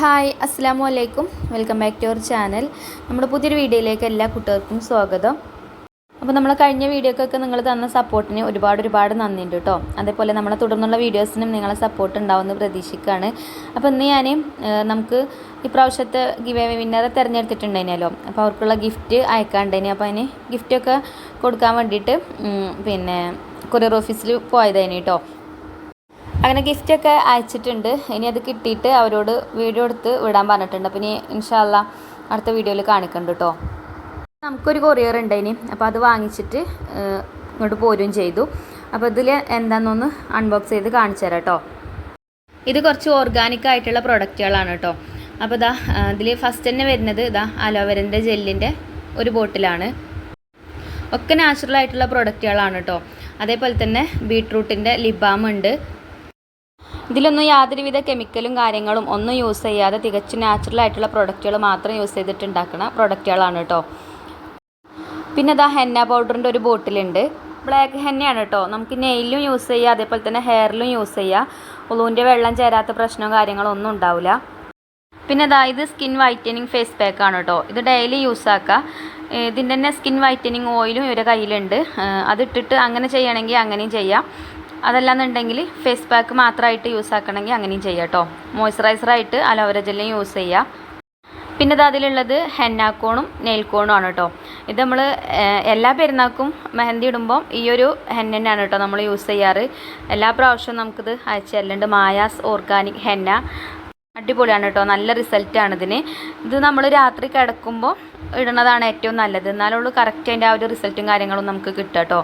Hi അസ്സാം വലൈക്കും welcome back to our channel. നമ്മുടെ പുതിയൊരു വീഡിയോയിലേക്ക് എല്ലാ കുട്ടികൾക്കും സ്വാഗതം. അപ്പോൾ നമ്മൾ കഴിഞ്ഞ വീഡിയോക്കൊക്കെ നിങ്ങൾ തന്ന സപ്പോർട്ടിന് ഒരുപാട് ഒരുപാട് നന്ദിയുണ്ട് കേട്ടോ. അതേപോലെ നമ്മളെ തുടർന്നുള്ള വീഡിയോസിനും നിങ്ങളെ സപ്പോർട്ട് ഉണ്ടാവുമെന്ന് പ്രതീക്ഷിക്കുകയാണ്. അപ്പോൾ ഇന്ന് ഞാൻ നമുക്ക് ഇപ്രാവശ്യത്തെ ഗിവ് വിന്നറെ തിരഞ്ഞെടുത്തിട്ടുണ്ടായിരുന്നല്ലോ. അപ്പോൾ അവർക്കുള്ള ഗിഫ്റ്റ് അയക്കാണ്ടേനി അപ്പോൾ അതിന് ഗിഫ്റ്റൊക്കെ കൊടുക്കാൻ വേണ്ടിയിട്ട് പിന്നെ കൊറിയർ ഓഫീസിൽ പോയതായിന് കേട്ടോ. അങ്ങനെ ഗിഫ്റ്റ് ഒക്കെ അയച്ചിട്ടുണ്ട്. ഇനി അത് കിട്ടിയിട്ട് അവരോട് വീഡിയോ എടുത്ത് വിടാൻ പറഞ്ഞിട്ടുണ്ട്. അപ്പോൾ ഇനി ഇൻഷാല്ല അടുത്ത വീഡിയോയിൽ കാണിക്കുന്നുണ്ട് കേട്ടോ നമുക്കൊരു കൊറിയർ ഉണ്ട് ഇനി അപ്പോൾ അത് വാങ്ങിച്ചിട്ട് ഇങ്ങോട്ട് പോരുകയും ചെയ്തു. അപ്പോൾ ഇതിൽ എന്താണെന്നൊന്ന് അൺബോക്സ് ചെയ്ത് കാണിച്ചു തരാം കേട്ടോ ഇത് കുറച്ച് ഓർഗാനിക് ആയിട്ടുള്ള പ്രൊഡക്റ്റുകളാണ് കേട്ടോ അപ്പോൾ ഇതാ ഇതിൽ ഫസ്റ്റ് തന്നെ വരുന്നത് ഇതാ അലോവേരന്റെ ജെല്ലിന്റെ ഒരു ബോട്ടിലാണ് ഒക്കെ നാച്ചുറൽ ആയിട്ടുള്ള പ്രൊഡക്റ്റുകളാണ് കേട്ടോ അതേപോലെ തന്നെ ബീട്രൂട്ടിന്റെ ലിബാം ഉണ്ട്. ഇതിലൊന്നും യാതൊരുവിധ കെമിക്കലും കാര്യങ്ങളും ഒന്നും യൂസ് ചെയ്യാതെ തികച്ചും നാച്ചുറൽ ആയിട്ടുള്ള പ്രൊഡക്റ്റുകൾ മാത്രം യൂസ് ചെയ്തിട്ടുണ്ടാക്കുന്ന പ്രൊഡക്റ്റുകളാണ് കേട്ടോ പിന്നെ അതാ ഹെന്ന പൗഡറിന്റെ ഒരു ബോട്ടിലുണ്ട് ബ്ലാക്ക് ഹെന്നയാണ് കേട്ടോ നമുക്ക് നെയിലും യൂസ് ചെയ്യാം അതേപോലെ തന്നെ ഹെയറിലും യൂസ് ചെയ്യാം. ഉളുവിന്റെ വെള്ളം ചേരാത്ത പ്രശ്നവും കാര്യങ്ങളും ഒന്നും ഉണ്ടാവില്ല പിന്നെ ഇതാ ഇത് സ്കിൻ വൈറ്റനിങ് ഫേസ് പാക്കാണ് കേട്ടോ ഇത് ഡെയിലി യൂസ് ആക്കുക ഇതിന്റെ തന്നെ സ്കിൻ വൈറ്റനിങ് ഓയിലും ഇവരുടെ കയ്യിലുണ്ട്. അതിട്ടിട്ട് അങ്ങനെ ചെയ്യണമെങ്കിൽ അങ്ങനെയും ചെയ്യാം. അതല്ലാന്നുണ്ടെങ്കിൽ ഫേസ് പാക്ക് മാത്രമായിട്ട് യൂസ് ആക്കണമെങ്കിൽ അങ്ങനെയും ചെയ്യാം കേട്ടോ മോയ്സ്ചറൈസറായിട്ട് അലോവര ജെല്ലും യൂസ് ചെയ്യാം. പിന്നെ ഇത് അതിലുള്ളത് ഹെന്നാക്കോണും നെയിൽക്കോണും ആണ് കേട്ടോ ഇത് നമ്മൾ എല്ലാ പെരുന്നാക്കും മെഹന്തി ഇടുമ്പോൾ ഈ ഒരു ഹെന്ന തന്നെയാണ് കേട്ടോ നമ്മൾ യൂസ് ചെയ്യാറ്. എല്ലാ പ്രാവശ്യവും നമുക്കിത് അയച്ചു തരലുണ്ട്. മായാസ് ഓർഗാനിക് ഹെന്ന അടിപൊളിയാണ് കേട്ടോ നല്ല റിസൾട്ടാണ് ഇതിന്. ഇത് നമ്മൾ രാത്രി കിടക്കുമ്പോൾ ഇടുന്നതാണ് ഏറ്റവും നല്ലത്. എന്നാലുള്ളൂ കറക്റ്റ് അതിന്റെ ആ ഒരു റിസൾട്ടും കാര്യങ്ങളും നമുക്ക് കിട്ടുക കേട്ടോ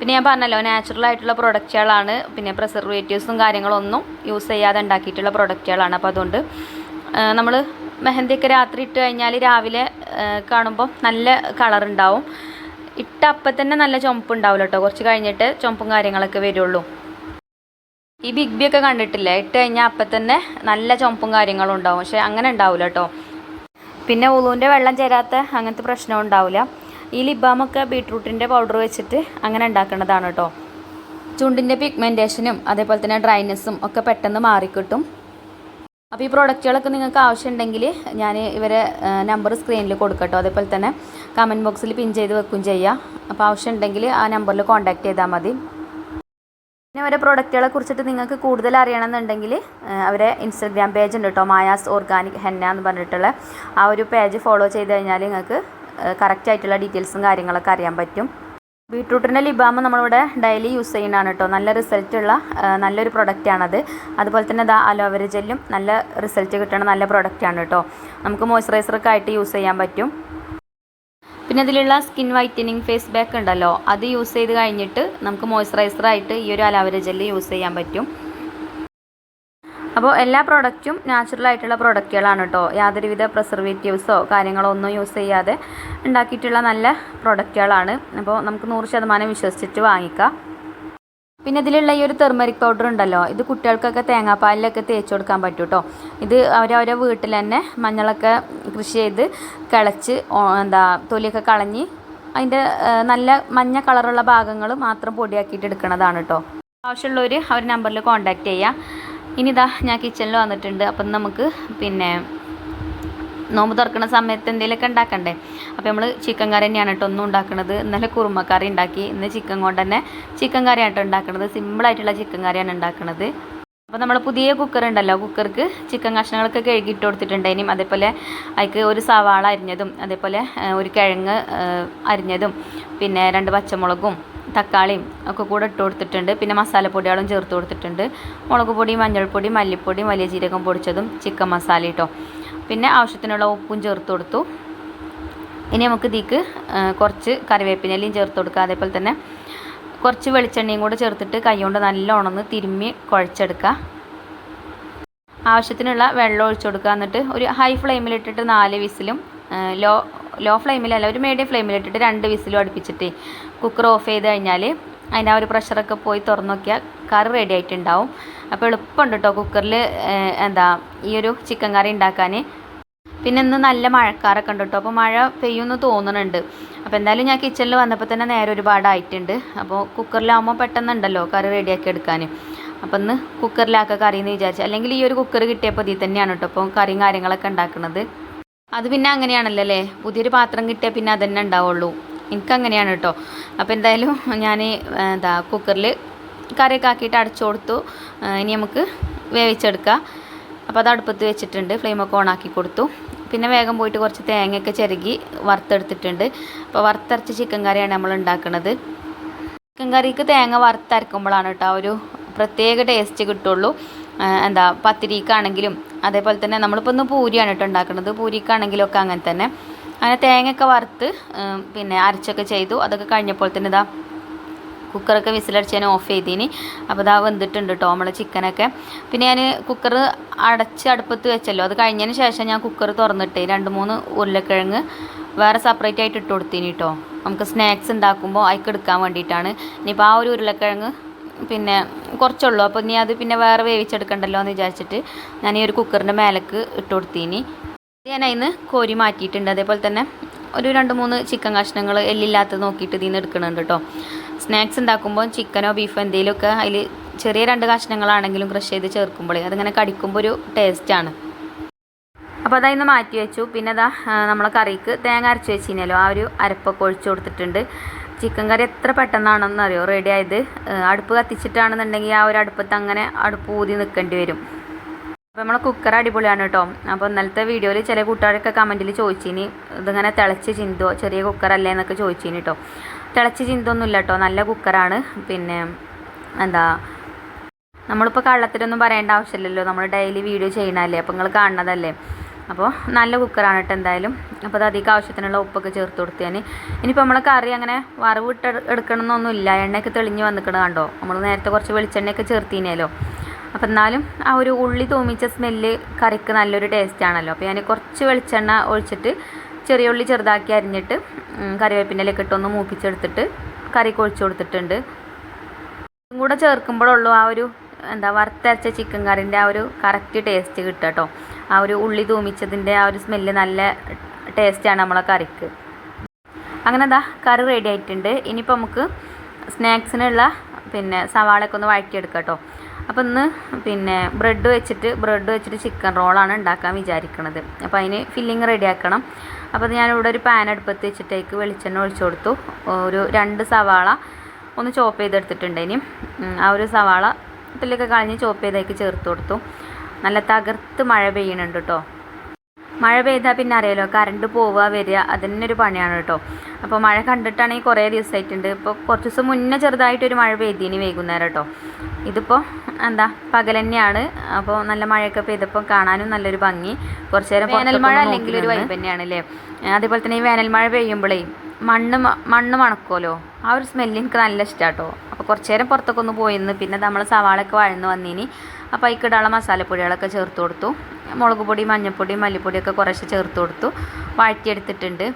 പിന്നെ ഞാൻ പറഞ്ഞല്ലോ നാച്ചുറൽ ആയിട്ടുള്ള പ്രൊഡക്റ്റുകളാണ് പിന്നെ പ്രിസർവേറ്റീവ്സും കാര്യങ്ങളൊന്നും യൂസ് ചെയ്യാതെ ഉണ്ടാക്കിയിട്ടുള്ള പ്രൊഡക്റ്റുകളാണ് അപ്പോൾ അതുകൊണ്ട് നമ്മൾ മെഹന്തിയൊക്കെ രാത്രി ഇട്ട് കഴിഞ്ഞാൽ രാവിലെ കാണുമ്പോൾ നല്ല കളർ ഉണ്ടാവും. ഇട്ട അപ്പം തന്നെ നല്ല ചുമപ്പ് ഉണ്ടാവില്ല കേട്ടോ കുറച്ച് കഴിഞ്ഞിട്ട് ചുമപ്പും കാര്യങ്ങളൊക്കെ വരുള്ളൂ. ഈ ബിഗ് ബി ഒക്കെ കണ്ടിട്ടില്ലേ? ഇട്ട് കഴിഞ്ഞാൽ അപ്പം തന്നെ നല്ല ചുമപ്പും കാര്യങ്ങളും ഉണ്ടാവും. പക്ഷെ അങ്ങനെ ഉണ്ടാവില്ല കേട്ടോ പിന്നെ ഉളുവിന്റെ വെള്ളം ചേരാത്ത അങ്ങനത്തെ പ്രശ്നം ഉണ്ടാവില്ല. ഈ ലിബാമൊക്കെ ബീട്രൂട്ടിന്റെ പൗഡർ വെച്ചിട്ട് അങ്ങനെ ഉണ്ടാക്കേണ്ടതാണ് കേട്ടോ ചുണ്ടിന്റെ പിഗ്മെന്റേഷനും അതേപോലെ തന്നെ ഡ്രൈനെസ്സും ഒക്കെ പെട്ടെന്ന് മാറിക്കിട്ടും. അപ്പോൾ ഈ പ്രോഡക്റ്റുകളൊക്കെ നിങ്ങൾക്ക് ആവശ്യമുണ്ടെങ്കിൽ ഞാൻ ഇവരെ നമ്പർ സ്ക്രീനിൽ കൊടുക്കട്ടോ. അതേപോലെ തന്നെ കമന്റ് ബോക്സിൽ പിൻ ചെയ്ത് വെക്കുകയും ചെയ്യാം. അപ്പോൾ ആവശ്യമുണ്ടെങ്കിൽ ആ നമ്പറിൽ കോൺടാക്ട് ചെയ്താൽ മതി. പിന്നെ അവരെ പ്രോഡക്റ്റുകളെ കുറിച്ചിട്ട് നിങ്ങൾക്ക് കൂടുതൽ അറിയണമെന്നുണ്ടെങ്കിൽ അവരെ ഇൻസ്റ്റഗ്രാം പേജ് ഉണ്ട് കേട്ടോ മായാസ് ഓർഗാനിക് ഹെന്ന എന്ന് പറഞ്ഞിട്ടുള്ള ആ ഒരു പേജ് ഫോളോ ചെയ്ത് കഴിഞ്ഞാൽ നിങ്ങൾക്ക് കറക്റ്റ് ആയിട്ടുള്ള ഡീറ്റെയിൽസും കാര്യങ്ങളൊക്കെ അറിയാൻ പറ്റും. ബീട്രൂട്ടിന്റെ ലിബാമ നമ്മളിവിടെ ഡെയിലി യൂസ് ചെയ്യുന്നതാണ് കേട്ടോ. നല്ല റിസൾട്ടുള്ള നല്ലൊരു പ്രൊഡക്റ്റാണത് അതുപോലെ തന്നെ ഇതാ അലോവേര ജെല്ലും നല്ല റിസൾട്ട് കിട്ടുന്ന നല്ല പ്രൊഡക്റ്റാണ് കേട്ടോ. നമുക്ക് മോയ്സ്ചറൈസറൊക്കെ ആയിട്ട് യൂസ് ചെയ്യാൻ പറ്റും. പിന്നെ ഇതിലുള്ള സ്കിൻ വൈറ്റനിങ് ഫേസ് പാക്ക് ഉണ്ടല്ലോ. അത് യൂസ് ചെയ്ത് കഴിഞ്ഞിട്ട് നമുക്ക് മോയ്സ്ചറൈസറായിട്ട് ഈ ഒരു അലോവേര ജെല്ല് യൂസ് ചെയ്യാൻ പറ്റും. അപ്പോൾ എല്ലാ പ്രോഡക്റ്റും നാച്ചുറൽ ആയിട്ടുള്ള പ്രോഡക്റ്റുകളാണ് കേട്ടോ യാതൊരുവിധ പ്രിസർവേറ്റീവ്സോ കാര്യങ്ങളോ ഒന്നും യൂസ് ചെയ്യാതെ ഉണ്ടാക്കിയിട്ടുള്ള നല്ല പ്രോഡക്റ്റുകളാണ് അപ്പോൾ നമുക്ക് നൂറ് ശതമാനം വിശ്വസിച്ചിട്ട് വാങ്ങിക്കാം. പിന്നെ ഇതിലുള്ള ഈ ഒരു തെർമറിക് പൗഡർ ഉണ്ടല്ലോ ഇത് കുട്ടികൾക്കൊക്കെ തേങ്ങാപ്പാലിലൊക്കെ തേച്ച് കൊടുക്കാൻ പറ്റും കേട്ടോ ഇത് അവരവരെ വീട്ടിൽ തന്നെ മഞ്ഞളൊക്കെ കൃഷി ചെയ്ത് കിളച്ച് എന്താ തൊലിയൊക്കെ കളഞ്ഞ് അതിന്റെ നല്ല മഞ്ഞ കളറുള്ള ഭാഗങ്ങൾ മാത്രം പൊടിയാക്കിയിട്ട് എടുക്കുന്നതാണ് കേട്ടോ ആവശ്യമുള്ളവർ അവർ നമ്പറിൽ കോൺടാക്റ്റ് ചെയ്യാം. ഇനി ഇതാ ഞാൻ കിച്ചണിൽ വന്നിട്ടുണ്ട്. അപ്പം നമുക്ക് പിന്നെ നോമ്പ് തുറക്കുന്ന സമയത്ത് എന്തെങ്കിലുമൊക്കെ ഉണ്ടാക്കണ്ടേ? അപ്പോൾ നമ്മൾ ചിക്കൻ കറി തന്നെയാണ് കേട്ടോ ഒന്നും ഉണ്ടാക്കുന്നത് ഇന്നലെ കുറുമക്കറി ഉണ്ടാക്കി. ഇന്ന് ചിക്കൻ കൊണ്ട് തന്നെ ചിക്കൻ കറിയാണ് കേട്ടോ ഉണ്ടാക്കുന്നത് സിമ്പിളായിട്ടുള്ള ചിക്കൻ കറിയാണ് ഉണ്ടാക്കുന്നത് അപ്പോൾ നമ്മൾ പുതിയ കുക്കർ ഉണ്ടല്ലോ. കുക്കർക്ക് ചിക്കൻ കഷ്ണങ്ങളൊക്കെ കഴുകിയിട്ട് കൊടുത്തിട്ടുണ്ടേനും അതേപോലെ അതിക്ക് ഒരു സവാള അരിഞ്ഞതും അതേപോലെ ഒരു കിഴങ്ങ് അരിഞ്ഞതും പിന്നെ രണ്ട് പച്ചമുളകും തക്കാളിയും ഒക്കെ കൂടെ ഇട്ട് കൊടുത്തിട്ടുണ്ട്. പിന്നെ മസാലപ്പൊടികളും ചേർത്ത് കൊടുത്തിട്ടുണ്ട്. മുളക് പൊടി മഞ്ഞൾപ്പൊടി മല്ലിപ്പൊടി വലിയ ജീരകം പൊടിച്ചതും ചിക്കൻ മസാല കേട്ടോ പിന്നെ ആവശ്യത്തിനുള്ള ഉപ്പും ചേർത്ത് കൊടുത്തു. ഇനി നമുക്ക് ഇതിക്ക് കുറച്ച് കറിവേപ്പിനെല്ലാം ചേർത്ത് കൊടുക്കുക അതേപോലെ തന്നെ കുറച്ച് വെളിച്ചെണ്ണയും കൂടെ ചേർത്തിട്ട് കൈകൊണ്ട് നല്ലോണം ഒന്ന് തിരുമ്മി കുഴച്ചെടുക്കുക ആവശ്യത്തിനുള്ള വെള്ളം ഒഴിച്ചു കൊടുക്കുക. എന്നിട്ട് ഒരു ഹൈ ഫ്ലെയിമിലിട്ടിട്ട് നാല് വിസിലും ലോ ലോ ഫ്ലെയിമിലല്ല ഒരു മീഡിയം ഫ്ലെയിമിലിട്ടിട്ട് രണ്ട് വിസിലും അടുപ്പിച്ചിട്ട് കുക്കർ ഓഫ് ചെയ്ത് കഴിഞ്ഞാൽ അതിന്റെ ആ ഒരു പ്രഷറൊക്കെ പോയി തുറന്നു നോക്കിയാൽ കറി റെഡി ആയിട്ടുണ്ടാവും. അപ്പോൾ എളുപ്പമുണ്ട് കേട്ടോ കുക്കറിൽ എന്താ ഈ ഒരു ചിക്കൻ കറി ഉണ്ടാക്കാൻ പിന്നെ ഇന്ന് നല്ല മഴക്കാറൊക്കെ ഉണ്ട് കേട്ടോ അപ്പോൾ മഴ പെയ്യുമെന്ന് തോന്നുന്നുണ്ട്. അപ്പോൾ എന്തായാലും ഞാൻ കിച്ചണിൽ വന്നപ്പോൾ തന്നെ നേരെ ഒരുപാടായിട്ടുണ്ട് അപ്പോൾ കുക്കറിലാകുമ്പോൾ പെട്ടെന്നുണ്ടല്ലോ കറി റെഡിയാക്കി എടുക്കാൻ അപ്പം ഇന്ന് കുക്കറിലാക്കുക കറി എന്ന് വിചാരിച്ചു. അല്ലെങ്കിൽ ഈ ഒരു കുക്കർ കിട്ടിയപ്പോൾ ഇതിൽ തന്നെയാണ് കേട്ടോ അപ്പോൾ കറിയും കാര്യങ്ങളൊക്കെ ഉണ്ടാക്കുന്നത്. അത് പിന്നെ അങ്ങനെയാണല്ലോ അല്ലേ? പുതിയൊരു പാത്രം കിട്ടിയാൽ പിന്നെ അതന്നെ ഉണ്ടാവുള്ളൂ. എനിക്ക് അങ്ങനെയാണ് കേട്ടോ അപ്പോൾ എന്തായാലും ഞാൻ എന്താ കുക്കറിൽ കറിയൊക്കെ ആക്കിയിട്ട് അടച്ചു കൊടുത്തു. ഇനി നമുക്ക് വേവിച്ചെടുക്കാം. അപ്പോൾ അത് അടുപ്പത്ത് വെച്ചിട്ടുണ്ട്. ഫ്ലെയിമൊക്കെ ഓണാക്കി കൊടുത്തു. പിന്നെ വേഗം പോയിട്ട് കുറച്ച് തേങ്ങയൊക്കെ ചിരകി വറുത്തെടുത്തിട്ടുണ്ട്. അപ്പോൾ വറുത്തരച്ച ചിക്കൻ കറിയാണ് നമ്മൾ ഉണ്ടാക്കുന്നത് ചിക്കൻ കറിക്ക് തേങ്ങ വറുത്തരക്കുമ്പോഴാണ് കേട്ടോ ഒരു പ്രത്യേക ടേസ്റ്റ് കിട്ടുള്ളൂ. എന്താ പത്തിരിക്കാണെങ്കിലും അതേപോലെ തന്നെ നമ്മളിപ്പോൾ ഒന്ന് പൂരിയാണ് കേട്ടോ ഉണ്ടാക്കുന്നത് പൂരിക്കാണെങ്കിലും ഒക്കെ അങ്ങനെ തന്നെ. അങ്ങനെ തേങ്ങയൊക്കെ വറുത്ത് പിന്നെ അരച്ചൊക്കെ ചെയ്തു. അതൊക്കെ കഴിഞ്ഞപ്പോൾ തന്നെ ഇതാ കുക്കറൊക്കെ വിസിലടിച്ച് ഞാൻ ഓഫ് ചെയ്തിനി. അപ്പോൾ ഇതാ വെന്തിട്ടുണ്ട് കേട്ടോ നമ്മളെ ചിക്കനൊക്കെ പിന്നെ ഞാൻ കുക്കർ അടച്ച് അടുപ്പത്ത് വെച്ചല്ലോ. അത് കഴിഞ്ഞതിന് ശേഷം ഞാൻ കുക്കർ തുറന്നിട്ട് രണ്ട് മൂന്ന് ഉരുളക്കിഴങ്ങ് വേറെ സെപ്പറേറ്റ് ആയിട്ട് ഇട്ട് കൊടുത്തീനി കേട്ടോ നമുക്ക് സ്നാക്സ് ഉണ്ടാക്കുമ്പോൾ അതിക്ക് എടുക്കാൻ വേണ്ടിയിട്ടാണ്. ഇനിയിപ്പോൾ ആ ഒരു ഉരുളക്കിഴങ്ങ് പിന്നെ കുറച്ചുള്ളൂ. അപ്പോൾ ഇനി അത് പിന്നെ വേറെ വേവിച്ചെടുക്കണ്ടല്ലോ എന്ന് വിചാരിച്ചിട്ട് ഞാൻ ഈ ഒരു കുക്കറിന്റെ മേലേക്ക് ഇട്ട് കൊടുത്തിന്. ഞാൻ അതിന് കോരി മാറ്റിയിട്ടുണ്ട്. അതേപോലെ തന്നെ ഒരു രണ്ട് മൂന്ന് ചിക്കൻ കഷ്ണങ്ങൾ എല്ലില്ലാത്തത് നോക്കിയിട്ട് ഇതിൽ നിന്ന് എടുക്കുന്നുണ്ട് കേട്ടോ സ്നാക്സ് ഉണ്ടാക്കുമ്പോൾ ചിക്കനോ ബീഫോ എന്തെങ്കിലുമൊക്കെ അതിൽ ചെറിയ രണ്ട് കഷ്ണങ്ങളാണെങ്കിലും ക്രഷ് ചെയ്ത് ചേർക്കുമ്പോഴേ അതിങ്ങനെ കടിക്കുമ്പോൾ ഒരു ടേസ്റ്റാണ് അപ്പോൾ അതായത് മാറ്റി വെച്ചു. പിന്നെ അതാ നമ്മളെ കറിക്ക് തേങ്ങ അരച്ച് വെച്ചിനല്ലോ ആ ഒരു അരപ്പൊക്കെ ഒഴിച്ചു കൊടുത്തിട്ടുണ്ട്. ചിക്കൻ കറി എത്ര പെട്ടെന്നാണെന്നറിയോ? റെഡി ആയത്. അടുപ്പ് കത്തിച്ചിട്ടാണെന്നുണ്ടെങ്കിൽ ആ ഒരു അടുപ്പത്ത് അങ്ങനെ അടുപ്പ് ഊതി നിൽക്കേണ്ടി വരും. അപ്പോൾ നമ്മൾ കുക്കർ അടിപൊളിയാണ് കേട്ടോ അപ്പോൾ ഇന്നലത്തെ വീഡിയോയിൽ ചില കൂട്ടുകാരൊക്കെ കമന്റിൽ ചോദിച്ചിനി ഇതിങ്ങനെ തിളച്ച് ചിന്തോ? ചെറിയ കുക്കറല്ലേ എന്നൊക്കെ ചോദിച്ചിനി കേട്ടോ തിളച്ച് ചിന്തൊന്നും ഇല്ല കേട്ടോ നല്ല കുക്കറാണ് പിന്നെ എന്താ നമ്മളിപ്പോൾ കള്ളത്തിലൊന്നും പറയേണ്ട ആവശ്യമില്ലല്ലോ. നമ്മൾ ഡെയിലി വീഡിയോ ചെയ്യണമല്ലേ അപ്പോൾ നിങ്ങൾ കാണുന്നതല്ലേ? അപ്പോൾ നല്ല കുക്കറാണ് കേട്ടോ എന്തായാലും. അപ്പോൾ അത് അധികം ആവശ്യത്തിനുള്ള ഉപ്പൊക്കെ ചേർത്ത് കൊടുത്തേന് ഇനിയിപ്പോൾ നമ്മൾ കറി അങ്ങനെ വറവ് ഇട്ട് എടുക്കണമെന്നൊന്നുമില്ല എണ്ണയൊക്കെ തെളിഞ്ഞ് വന്നിക്കണ കണ്ടോ? നമ്മൾ നേരത്തെ കുറച്ച് വെളിച്ചെണ്ണയൊക്കെ ചേർത്തിനല്ലോ. അപ്പോൾ എന്നാലും ആ ഒരു ഉള്ളി തോമിച്ച സ്മെല്ല് കറിക്ക് നല്ലൊരു ടേസ്റ്റ് ആണല്ലോ. അപ്പോൾ ഞാൻ കുറച്ച് വെളിച്ചെണ്ണ ഒഴിച്ചിട്ട് ചെറിയ ഉള്ളി ചെറുതാക്കി അരിഞ്ഞിട്ട് കറിവേപ്പിന്റെ കറിവേപ്പിന്റെലൊക്കെ ഇട്ടൊന്ന് മൂപ്പിച്ചെടുത്തിട്ട് കറിക്ക് ഒഴിച്ചു കൊടുത്തിട്ടുണ്ട്. ഇതും കൂടെ ചേർക്കുമ്പോഴുള്ളൂ ആ ഒരു എന്താ വറുത്തരച്ച ചിക്കൻ കറിന്റെ ആ ഒരു കറക്റ്റ് ടേസ്റ്റ് കിട്ടുക കേട്ടോ. ആ ഒരു ഉള്ളി തൂമിച്ചതിന്റെ ആ ഒരു സ്മെല്ല് നല്ല ടേസ്റ്റാണ് നമ്മളെ കറിക്ക്. അങ്ങനെ ദാ കറി റെഡി ആയിട്ടുണ്ട്. ഇനിയിപ്പോൾ നമുക്ക് സ്നാക്സിനുള്ള പിന്നെ സവാളയൊക്കെ ഒന്ന് വഴറ്റിയെടുക്കാം കേട്ടോ. അപ്പോൾ ഇന്ന് പിന്നെ ബ്രെഡ് വെച്ചിട്ട് ബ്രെഡ് വെച്ചിട്ട് ചിക്കൻ റോളാണ് ഉണ്ടാക്കാൻ വിചാരിക്കുന്നത് അപ്പോൾ അതിന് ഫില്ലിങ് റെഡി ആക്കണം. അപ്പോൾ ഞാനിവിടെ ഒരു പാൻ അടുപ്പത്ത് വെച്ചിട്ടേക്ക് വെളിച്ചെണ്ണ ഒഴിച്ചു കൊടുത്തു. ഒരു രണ്ട് സവാള ഒന്ന് ചോപ്പ് ചെയ്തെടുത്തിട്ടുണ്ട് ഇനി. ആ ഒരു സവാള ഇതിലൊക്കെ കളഞ്ഞ് ചോപ്പ് ചെയ്തേക്ക് ചേർത്ത് കൊടുത്തു. നല്ല തകർത്ത് മഴ പെയ്യുന്നുണ്ട് കേട്ടോ മഴ പെയ്താൽ പിന്നെ അറിയാലോ കറണ്ട് പോവുക വരിക അതന്നെ ഒരു പണിയാണ് കേട്ടോ. അപ്പോൾ മഴ കണ്ടിട്ടാണെങ്കിൽ കുറേ ദിവസമായിട്ടുണ്ട് ഇപ്പോൾ കുറച്ച് ദിവസം മുന്നേ ചെറുതായിട്ടൊരു മഴ പെയ്തിനി വൈകുന്നേരം കേട്ടോ. ഇതിപ്പോൾ എന്താ പകൽ തന്നെയാണ്. അപ്പോൾ നല്ല മഴയൊക്കെ പെയ്തപ്പോൾ കാണാനും നല്ലൊരു ഭംഗി. കുറച്ച് നേരം വേനൽ മഴ അല്ലെങ്കിൽ ഒരു വൈബ് തന്നെയാണ് അല്ലേ അതേപോലെ തന്നെ ഈ വേനൽ മഴ പെയ്യുമ്പോഴേ മണ്ണ് മണ്ണ് മണക്കുമല്ലോ ആ ഒരു സ്മെല്ല് എനിക്ക് നല്ല ഇഷ്ടമാണ് കേട്ടോ. അപ്പോൾ കുറച്ച് നേരം പുറത്തൊക്കെ ഒന്ന് പോയിന്ന് പിന്നെ നമ്മൾ സവാളൊക്കെ വഴന്ന് വന്നിനി. അപ്പോൾ അതിക്കിടാനുള്ള മസാലപ്പൊടികളൊക്കെ ചേർത്ത് കൊടുത്തു. മുളക് പൊടി മഞ്ഞൾപ്പൊടി മല്ലിപ്പൊടിയൊക്കെ കുറേശ്ശെ ചേർത്ത് കൊടുത്തു. വഴറ്റിയെടുത്തിട്ടുണ്ട്.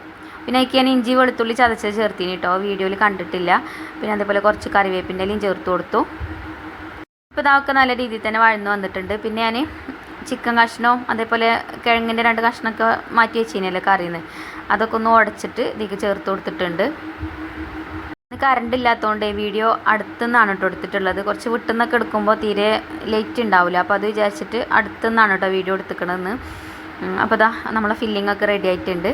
പിന്നെ അതിക്ക് ഞാൻ ഇഞ്ചി വെളുത്തുള്ളി ചതച്ചത് ചേർത്തിന് കേട്ടോ വീഡിയോയിൽ കണ്ടിട്ടില്ല. പിന്നെ അതേപോലെ കുറച്ച് കറിവേപ്പിന്റെ ഇലയും ചേർത്ത് കൊടുത്തു. ഇപ്പോൾ ഇതൊക്കെ നല്ല രീതിയിൽ തന്നെ വഴന്ന് വന്നിട്ടുണ്ട്. പിന്നെ ഞാൻ ചിക്കൻ കഷ്ണവും അതേപോലെ കിഴങ്ങിന്റെ രണ്ട് കഷ്ണമൊക്കെ മാറ്റി വെച്ചിനല്ലേ കറിയിൽ നിന്ന് അതൊക്കെ ഒന്ന് ഉടച്ചിട്ട് ഇതിലേക്ക് ചേർത്ത് കൊടുത്തിട്ടുണ്ട്. കറണ്ട് ഇല്ലാത്തതുകൊണ്ട് വീഡിയോ അടുത്തുനിന്നാണ് കേട്ടോ എടുത്തിട്ടുള്ളത്. കുറച്ച് വിട്ടുനിന്നൊക്കെ എടുക്കുമ്പോൾ തീരെ ലേറ്റ് ഉണ്ടാവില്ല അപ്പോൾ അത് വിചാരിച്ചിട്ട് അടുത്തുനിന്നാണ് കേട്ടോ വീഡിയോ എടുത്തിക്കണമെന്ന് അപ്പോൾ ഇതാ നമ്മളെ ഫില്ലിംഗ് ഒക്കെ റെഡി ആയിട്ടുണ്ട്.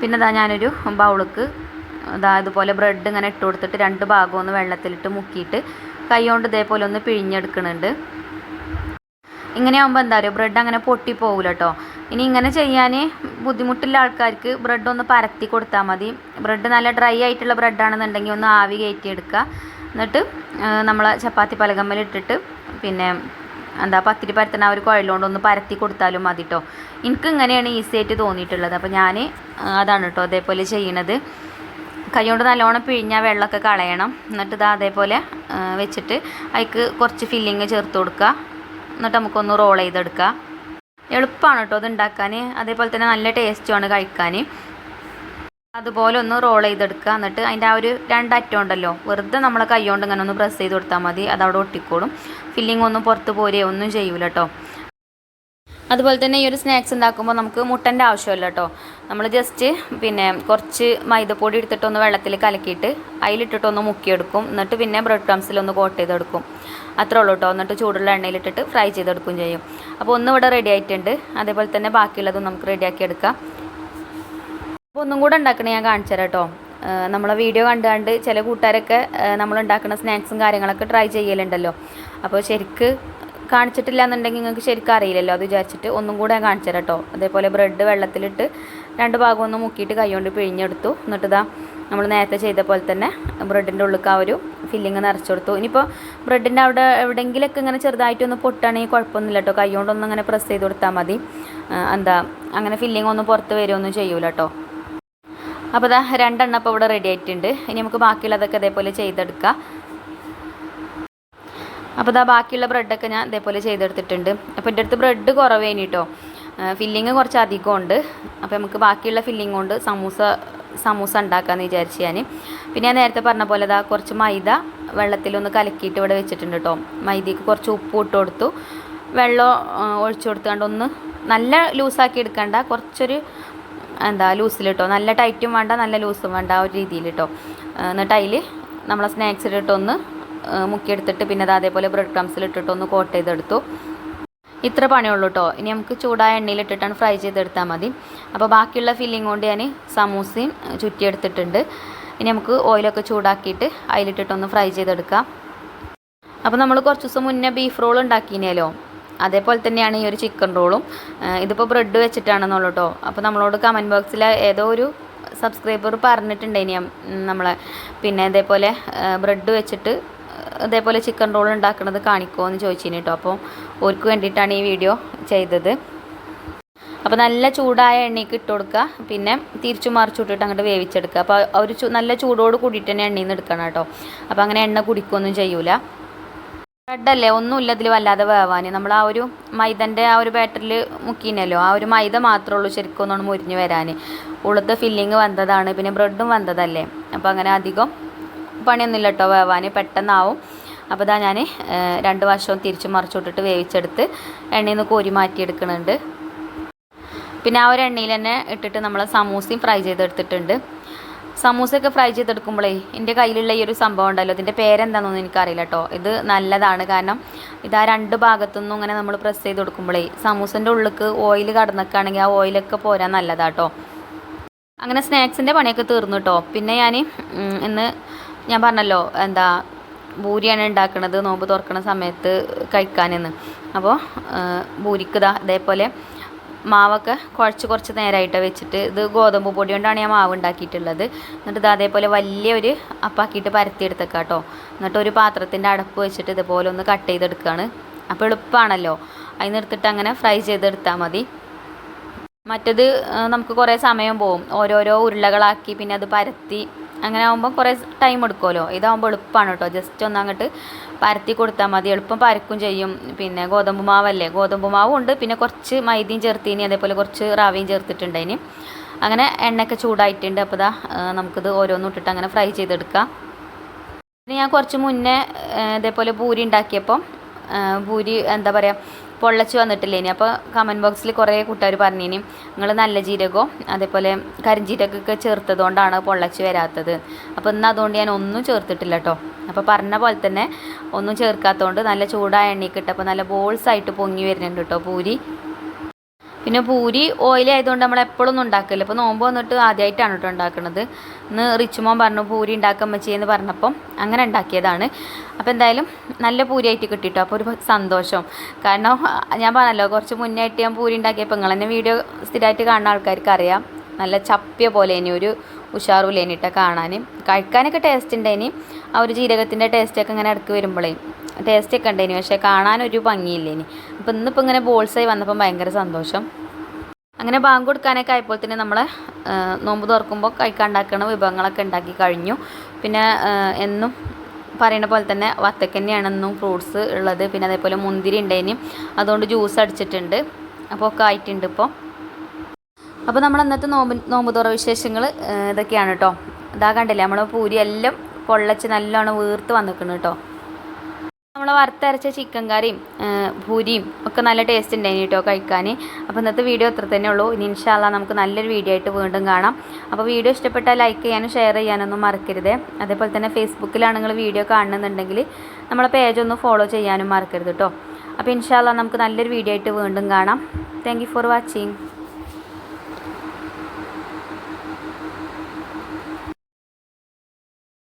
പിന്നെ ഇതാ ഞാനൊരു ബൗൾക്ക് ഇതാ ഇതുപോലെ ബ്രെഡ് ഇങ്ങനെ ഇട്ട് കൊടുത്തിട്ട് രണ്ട് ഭാഗം ഒന്ന് വെള്ളത്തിലിട്ട് മുക്കിയിട്ട് കൈ കൊണ്ട് ഇതേപോലെ ഒന്ന് പിഴിഞ്ഞെടുക്കുന്നുണ്ട് ഇങ്ങനെയാകുമ്പോൾ എന്താ പറയുക ബ്രെഡ് അങ്ങനെ പൊട്ടിപ്പോകില്ല കേട്ടോ ഇനി ഇങ്ങനെ ചെയ്യാൻ ബുദ്ധിമുട്ടുള്ള ആൾക്കാർക്ക് ബ്രെഡ് ഒന്ന് പരത്തി കൊടുത്താൽ മതി. ബ്രെഡ് നല്ല ഡ്രൈ ആയിട്ടുള്ള ബ്രെഡാണെന്നുണ്ടെങ്കിൽ ഒന്ന് ആവി കയറ്റിയെടുക്കുക. എന്നിട്ട് നമ്മൾ ചപ്പാത്തി പലകമ്മലിട്ടിട്ട് പിന്നെ എന്താ പത്തിരി പരത്തണ ഒരു കുഴലുകൊണ്ട് ഒന്ന് പരത്തി കൊടുത്താലും മതി കേട്ടോ എനിക്ക് ഇങ്ങനെയാണ് ഈസി ആയിട്ട് തോന്നിയിട്ടുള്ളത്. അപ്പോൾ ഞാൻ അതാണ് കേട്ടോ അതേപോലെ ചെയ്യണത്. കൈ കൊണ്ട് നല്ലോണം പിഴിഞ്ഞാൽ വെള്ളമൊക്കെ കളയണം. എന്നിട്ട് ഇതാ അതേപോലെ വെച്ചിട്ട് അതിക്ക് കുറച്ച് ഫില്ലിങ് ചേർത്ത് കൊടുക്കുക. എന്നിട്ട് നമുക്കൊന്ന് റോൾ ചെയ്തെടുക്കുക. എളുപ്പമാണ് കേട്ടോ അത് ഉണ്ടാക്കാൻ അതേപോലെ തന്നെ നല്ല ടേസ്റ്റുമാണ് കഴിക്കാൻ അതുപോലെ ഒന്ന് റോൾ ചെയ്തെടുക്കുക. എന്നിട്ട് അതിന്റെ ആ ഒരു രണ്ടറ്റം ഉണ്ടല്ലോ വെറുതെ നമ്മളെ കൈ കൊണ്ട് ഇങ്ങനെ ഒന്ന് പ്രസ് ചെയ്ത് കൊടുത്താൽ മതി. അത് അവിടെ ഒട്ടിക്കോളും. ഫില്ലിംഗ് ഒന്നും പുറത്ത് പോരുകയോ ഒന്നും ചെയ്യൂല കേട്ടോ അതുപോലെ തന്നെ ഈ ഒരു സ്നാക്സ് ഉണ്ടാക്കുമ്പോൾ നമുക്ക് മുട്ടന്റെ ആവശ്യമില്ല കേട്ടോ നമ്മൾ ജസ്റ്റ് പിന്നെ കുറച്ച് മൈദപ്പൊടി എടുത്തിട്ടൊന്ന് വെള്ളത്തിൽ കലക്കിയിട്ട് അതിലിട്ടിട്ടൊന്ന് മുക്കിയെടുക്കും. എന്നിട്ട് പിന്നെ ബ്രെഡ് ക്രംസിലൊന്ന് കോട്ട് ചെയ്തെടുക്കും. അത്രേ ഉള്ളൂ കേട്ടോ എന്നിട്ട് ചൂടുള്ള എണ്ണയിലിട്ടിട്ട് ഫ്രൈ ചെയ്തെടുക്കുകയും ചെയ്യും. അപ്പോൾ ഒന്ന് ഇവിടെ റെഡി ആയിട്ടുണ്ട്. അതേപോലെ തന്നെ ബാക്കിയുള്ളതും നമുക്ക് റെഡിയാക്കി എടുക്കാം. അപ്പോൾ ഒന്നും കൂടെ ഉണ്ടാക്കണേ ഞാൻ കാണിച്ചു തരാം കേട്ടോ നമ്മളെ വീഡിയോ കണ്ട് കണ്ട് ചില കൂട്ടുകാരൊക്കെ നമ്മൾ ഉണ്ടാക്കുന്ന സ്നാക്സും കാര്യങ്ങളൊക്കെ ട്രൈ ചെയ്യലുണ്ടല്ലോ. അപ്പോൾ ശരിക്ക് കാണിച്ചിട്ടില്ല എന്നുണ്ടെങ്കിൽ നിങ്ങൾക്ക് ശരിക്കും അറിയില്ലല്ലോ. അത് വിചാരിച്ചിട്ട് ഒന്നും കൂടെ ഞാൻ കാണിച്ചു തരാം കേട്ടോ അതേപോലെ ബ്രെഡ് വെള്ളത്തിലിട്ട് രണ്ട് ഭാഗം ഒന്ന് മുക്കിയിട്ട് കൈകൊണ്ട് പിഴിഞ്ഞെടുത്തു. എന്നിട്ട് ഇതാ നമ്മൾ നേരത്തെ ചെയ്ത പോലെ തന്നെ ബ്രെഡിന്റെ ഉള്ളിൽ ആ ഒരു ഫില്ലിങ് നിറച്ചു കൊടുത്തു. ഇനിയിപ്പോൾ ബ്രെഡിന്റെ അവിടെ എവിടെയെങ്കിലൊക്കെ ഇങ്ങനെ ചെറുതായിട്ടൊന്ന് പൊട്ടുകയാണെങ്കിൽ കുഴപ്പമൊന്നുമില്ല കേട്ടോ കൈ കൊണ്ടൊന്നും അങ്ങനെ പ്രസ് ചെയ്ത് കൊടുത്താൽ മതി. എന്താ അങ്ങനെ ഫില്ലിങ് ഒന്നും പുറത്ത് വരുമൊന്നും ചെയ്യൂല കേട്ടോ അപ്പോൾ ഇതാ രണ്ടെണ്ണം ഇപ്പോൾ ഇവിടെ റെഡി ആയിട്ടുണ്ട്. ഇനി നമുക്ക് ബാക്കിയുള്ളതൊക്കെ ഇതേപോലെ ചെയ്തെടുക്കാം. അപ്പോൾ ഇതാ ബാക്കിയുള്ള ബ്രെഡൊക്കെ ഞാൻ ഇതേപോലെ ചെയ്തെടുത്തിട്ടുണ്ട്. അപ്പോൾ എന്റെ അടുത്ത് ബ്രെഡ് കുറവേനി കേട്ടോ ഫില്ലിങ് കുറച്ച് അധികമുണ്ട് അപ്പോൾ നമുക്ക് ബാക്കിയുള്ള ഫില്ലിങ് കൊണ്ട് സമൂസ സമൂസ ഉണ്ടാക്കാമെന്ന് വിചാരിച്ച് ഞാൻ പിന്നെ ഞാൻ നേരത്തെ പറഞ്ഞ പോലെ ഇതാ കുറച്ച് മൈദ വെള്ളത്തിലൊന്ന് കലക്കിയിട്ട് ഇവിടെ വെച്ചിട്ടുണ്ട് കേട്ടോ മൈദയ്ക്ക് കുറച്ച് ഉപ്പ് ഇട്ട് കൊടുത്തു. വെള്ളം ഒഴിച്ചു കൊടുത്തുകൊണ്ട് ഒന്ന് നല്ല ലൂസാക്കി എടുക്കണ്ട. കുറച്ചൊരു എന്താ ലൂസിൽ കേട്ടോ നല്ല ടൈറ്റും വേണ്ട നല്ല ലൂസും വേണ്ട ആ ഒരു രീതിയിൽ കേട്ടോ എന്നിട്ട് അതിൽ നമ്മളെ സ്നാക്സിലിട്ടൊന്ന് മുക്കിയെടുത്തിട്ട് പിന്നെ അത് അതേപോലെ ബ്രെഡ് ക്രംസിലിട്ടിട്ടൊന്ന് കോട്ട് ചെയ്തെടുത്തു. ഇത്ര പണിയുള്ളൂ കേട്ടോ ഇനി നമുക്ക് ചൂടായ എണ്ണയിലിട്ടിട്ടാണ് ഫ്രൈ ചെയ്തെടുത്താൽ മതി. അപ്പോൾ ബാക്കിയുള്ള ഫില്ലിംഗ് കൊണ്ട് ഞാൻ സമൂസയും ചുറ്റിയെടുത്തിട്ടുണ്ട്. ഇനി നമുക്ക് ഓയിലൊക്കെ ചൂടാക്കിയിട്ട് അതിലിട്ടിട്ടൊന്ന് ഫ്രൈ ചെയ്തെടുക്കാം. അപ്പോൾ നമ്മൾ കുറച്ച് ദിവസം മുന്നേ ബീഫ് റോൾ ഉണ്ടാക്കിനേലോ അതേപോലെ തന്നെയാണ് ഈ ഒരു ചിക്കൻ റോളും ഇതിപ്പോൾ ബ്രെഡ് വെച്ചിട്ടാണെന്നുള്ളൂ കേട്ടോ അപ്പോൾ നമ്മളോട് കമന്റ് ബോക്സിൽ ഏതോ ഒരു സബ്സ്ക്രൈബർ പറഞ്ഞിട്ടുണ്ടായിനി നമ്മളെ. പിന്നെ ഇതേപോലെ ബ്രെഡ് വെച്ചിട്ട് ഇതേപോലെ ചിക്കൻ റോൾ ഉണ്ടാക്കുന്നത് കാണിക്കുമോ എന്ന് ചോദിച്ചിന് കേട്ടോ അപ്പോൾ ഓർക്ക് വേണ്ടിയിട്ടാണ് ഈ വീഡിയോ ചെയ്തത്. അപ്പോൾ നല്ല ചൂടായ എണ്ണയ്ക്ക് ഇട്ട് കൊടുക്കുക പിന്നെ തിരിച്ചു മറിച്ചു ഇട്ടിട്ട് അങ്ങോട്ട് വേവിച്ചെടുക്കുക അപ്പോൾ ഒരു നല്ല ചൂടോട് കൂടിയിട്ട് തന്നെ എണ്ണയിൽ നിന്ന് എടുക്കണം കേട്ടോ അപ്പോൾ അങ്ങനെ എണ്ണ കുടിക്കുകയൊന്നും ചെയ്യൂല. ബ്രെഡല്ലേ ഒന്നുമില്ല ഇതിൽ വല്ലാതെ വേവാൻ നമ്മൾ ആ ഒരു മൈദന്റെ ആ ഒരു ബാറ്ററിൽ മുക്കിനല്ലോ. ആ ഒരു മൈദ മാത്രമേ ഉള്ളൂ ശരിക്കും ഒന്നുകൊണ്ട് മുരിഞ്ഞ് വരാൻ ഉള്ളത്തെ ഫില്ലിങ് വന്നതാണ്. പിന്നെ ബ്രെഡും വന്നതല്ലേ. അപ്പോൾ അങ്ങനെ അധികം പണിയൊന്നുമില്ല കേട്ടോ വേവാൻ പെട്ടെന്നാവും. അപ്പോൾ ഇതാ ഞാൻ രണ്ട് വശവും തിരിച്ച് മറിച്ചിട്ടിട്ട് വേവിച്ചെടുത്ത് എണ്ണയിൽ നിന്ന് കോരി മാറ്റിയെടുക്കുന്നുണ്ട് പിന്നെ ആ ഒരു എണ്ണയിൽ തന്നെ ഇട്ടിട്ട് നമ്മൾ സമൂസയും ഫ്രൈ ചെയ്തെടുത്തിട്ടുണ്ട്. സമൂസയൊക്കെ ഫ്രൈ ചെയ്തെടുക്കുമ്പോഴേ എന്റെ കയ്യിലുള്ള ഈ ഒരു സംഭവം ഉണ്ടല്ലോ ഇതിന്റെ പേരെന്താണെന്നൊന്നും എനിക്കറിയില്ല കേട്ടോ. ഇത് നല്ലതാണ് കാരണം ഇത് ആ രണ്ട് ഭാഗത്തുനിന്നും ഇങ്ങനെ നമ്മൾ പ്രസ് ചെയ്ത് കൊടുക്കുമ്പോഴേ സമൂസന്റെ ഉള്ളിലേക്ക് ഓയിൽ കടന്നൊക്കെയാണെങ്കിൽ ആ ഓയിലൊക്കെ പോരാൻ നല്ലതാട്ടോ അങ്ങനെ സ്നാക്സിന്റെ പണിയൊക്കെ തീർന്നു കേട്ടോ. പിന്നെ ഞാൻ ഇന്ന് ഞാൻ പറഞ്ഞല്ലോ എന്താ ഭൂരിയാണ് ഉണ്ടാക്കുന്നത് നോമ്പ് തുറക്കുന്ന സമയത്ത് കഴിക്കാനെന്ന്. അപ്പോൾ ഭൂരിക്ക് ഇതാ അതേപോലെ മാവൊക്കെ കുഴച്ച് കുറച്ച് നേരമായിട്ട് വെച്ചിട്ട് ഇത് ഗോതമ്പ് പൊടി കൊണ്ടാണ് ഞാൻ മാവ് ഉണ്ടാക്കിയിട്ടുള്ളത്. എന്നിട്ട് ഇത് അതേപോലെ വലിയൊരു അപ്പാക്കിയിട്ട് പരത്തിയെടുത്തേക്കാം കേട്ടോ എന്നിട്ട് ഒരു പാത്രത്തിന്റെ അടപ്പ് വെച്ചിട്ട് ഇതുപോലെ ഒന്ന് കട്ട് ചെയ്തെടുക്കുകയാണ് അപ്പോൾ എളുപ്പമാണല്ലോ അതിനെടുത്തിട്ട് അങ്ങനെ ഫ്രൈ ചെയ്തെടുത്താൽ മതി. മറ്റത് നമുക്ക് കുറേ സമയം പോകും ഓരോരോ ഉരുളകളാക്കി പിന്നെ അത് പരത്തി അങ്ങനെ ആകുമ്പോൾ കുറേ ടൈം എടുക്കുമല്ലോ. ഇതാകുമ്പോൾ എളുപ്പമാണ് കേട്ടോ. ജസ്റ്റ് ഒന്ന് അങ്ങോട്ട് പരത്തി കൊടുത്താൽ മതി. എളുപ്പം പരക്കും ചെയ്യും. പിന്നെ ഗോതമ്പ് മാവല്ലേ? ഗോതമ്പ് മാവും ഉണ്ട്. പിന്നെ കുറച്ച് മൈദയും ചേർത്തിനി. അതേപോലെ കുറച്ച് റാവയും ചേർത്തിട്ടുണ്ട് അതിന് അങ്ങനെ എണ്ണയൊക്കെ ചൂടായിട്ടുണ്ട്. അപ്പോൾ ഇതാ നമുക്കിത് ഓരോന്നും ഇട്ടിട്ട് അങ്ങനെ ഫ്രൈ ചെയ്തെടുക്കാം. പിന്നെ ഞാൻ കുറച്ച് മുന്നേ ഇതേപോലെ പൂരി ഉണ്ടാക്കിയപ്പം പൂരി എന്താ പറയുക പൊള്ളച്ച് വന്നിട്ടില്ലേ ഇനി? അപ്പോൾ കമന്റ് ബോക്സിൽ കുറേ കൂട്ടുകാർ പറഞ്ഞിനി നിങ്ങൾ നല്ല ജീരകവും അതേപോലെ കരിഞ്ജീരകമൊക്കെ ചേർത്തതുകൊണ്ടാണ് പൊള്ളച്ച് വരാത്തത്. അപ്പോൾ ഇന്ന് അതുകൊണ്ട് ഞാൻ ഒന്നും ചേർത്തിട്ടില്ല കേട്ടോ അപ്പോൾ പറഞ്ഞ പോലെ തന്നെ ഒന്നും ചേർക്കാത്തതുകൊണ്ട് നല്ല ചൂടായ എണ്ണയ്ക്ക് ഇട്ടപ്പോൾ നല്ല ബോൾസ് ആയിട്ട് പൊങ്ങി വരുന്നുണ്ട് കേട്ടോ പൂരി. പിന്നെ പൂരി ഓയിൽ ആയതുകൊണ്ട് നമ്മൾ എപ്പോഴൊന്നും ഉണ്ടാക്കില്ല. ഇപ്പോൾ നോമ്പ് വന്നിട്ട് ആദ്യമായിട്ടാണ് കേട്ടോ ഉണ്ടാക്കുന്നത് ഇന്ന് റിച്ചുമോൻ പറഞ്ഞു പൂരി ഉണ്ടാക്കാൻ വെച്ചെന്ന് പറഞ്ഞപ്പം അങ്ങനെ ഉണ്ടാക്കിയതാണ്. അപ്പോൾ എന്തായാലും നല്ല പൂരിയായിട്ട് കിട്ടിയിട്ടോ അപ്പോൾ ഒരു സന്തോഷം. കാരണം ഞാൻ പറഞ്ഞല്ലോ കുറച്ച് മുന്നേ ആയിട്ട് ഞാൻ പൂരി ഉണ്ടാക്കിയപ്പോൾ നിങ്ങൾ തന്നെ വീഡിയോ സ്ഥിരമായിട്ട് കാണുന്ന ആൾക്കാർക്ക് അറിയാം നല്ല ചപ്പിയ പോലെ ഇനി ഒരു ഉഷാറുലേനിട്ട കാണാൻ കഴിക്കാനൊക്കെ ടേസ്റ്റ് ഇനി ആ ഒരു ജീരകത്തിന്റെ ടേസ്റ്റൊക്കെ ഇങ്ങനെ ഇടയ്ക്ക് വരുമ്പോഴേ ടേസ്റ്റൊക്കെ ഉണ്ടായിനി പക്ഷേ കാണാനൊരു ഭംഗിയില്ലേനി. അപ്പോൾ ഇന്നിപ്പോൾ ഇങ്ങനെ ബോൾസായി വന്നപ്പം ഭയങ്കര സന്തോഷം. അങ്ങനെ ബാങ്ക് കൊടുക്കാനൊക്കെ ആയപ്പോൾ തന്നെ നമ്മൾ നോമ്പ് തുറക്കുമ്പോൾ കഴിക്കാണ്ടാക്കുന്ന വിഭവങ്ങളൊക്കെ ഉണ്ടാക്കി കഴിഞ്ഞു. പിന്നെ എന്നും പറയുന്ന പോലെ തന്നെ വത്തക്കന്നെയാണ് എന്നും ഫ്രൂട്ട്സ് ഉള്ളത്. പിന്നെ അതേപോലെ മുന്തിരി ഉണ്ടായിനും അതുകൊണ്ട് ജ്യൂസ് അടിച്ചിട്ടുണ്ട്. അപ്പോൾ ഒക്കെ ആയിട്ടുണ്ട് ഇപ്പോൾ അപ്പോൾ നമ്മൾ അന്നത്തെ നോമ്പ് നോമ്പ് തുറ വിശേഷങ്ങൾ ഇതൊക്കെയാണ് കേട്ടോ ഇതാ കണ്ടില്ലേ നമ്മൾ പൂരി എല്ലാം പൊള്ളച്ച് നല്ലോണം വീർത്ത് വന്നിക്കണം കേട്ടോ നമ്മൾ വറുത്തരച്ച ചിക്കൻ കറിയും പൂരിയും ഒക്കെ നല്ല ടേസ്റ്റ് ഉണ്ടായിരുന്നു കേട്ടോ കഴിക്കാൻ അപ്പോൾ ഇന്നത്തെ വീഡിയോ അത്ര തന്നെ ഉള്ളൂ. ഇനി ഇൻഷാല്ല നമുക്ക് നല്ലൊരു വീഡിയോ ആയിട്ട് വീണ്ടും കാണാം. അപ്പോൾ വീഡിയോ ഇഷ്ടപ്പെട്ടാൽ ലൈക്ക് ചെയ്യാനും ഷെയർ ചെയ്യാനൊന്നും മറക്കരുത്. അതേപോലെ തന്നെ ഫേസ്ബുക്കിലാണ് നിങ്ങൾ വീഡിയോ കാണുന്നുണ്ടെങ്കിൽ നമ്മളെ പേജ് ഒന്ന് ഫോളോ ചെയ്യാനും മറക്കരുത് കേട്ടോ അപ്പോൾ ഇൻഷാല്ല നമുക്ക് നല്ലൊരു വീഡിയോ ആയിട്ട് വീണ്ടും കാണാം. Thank for watching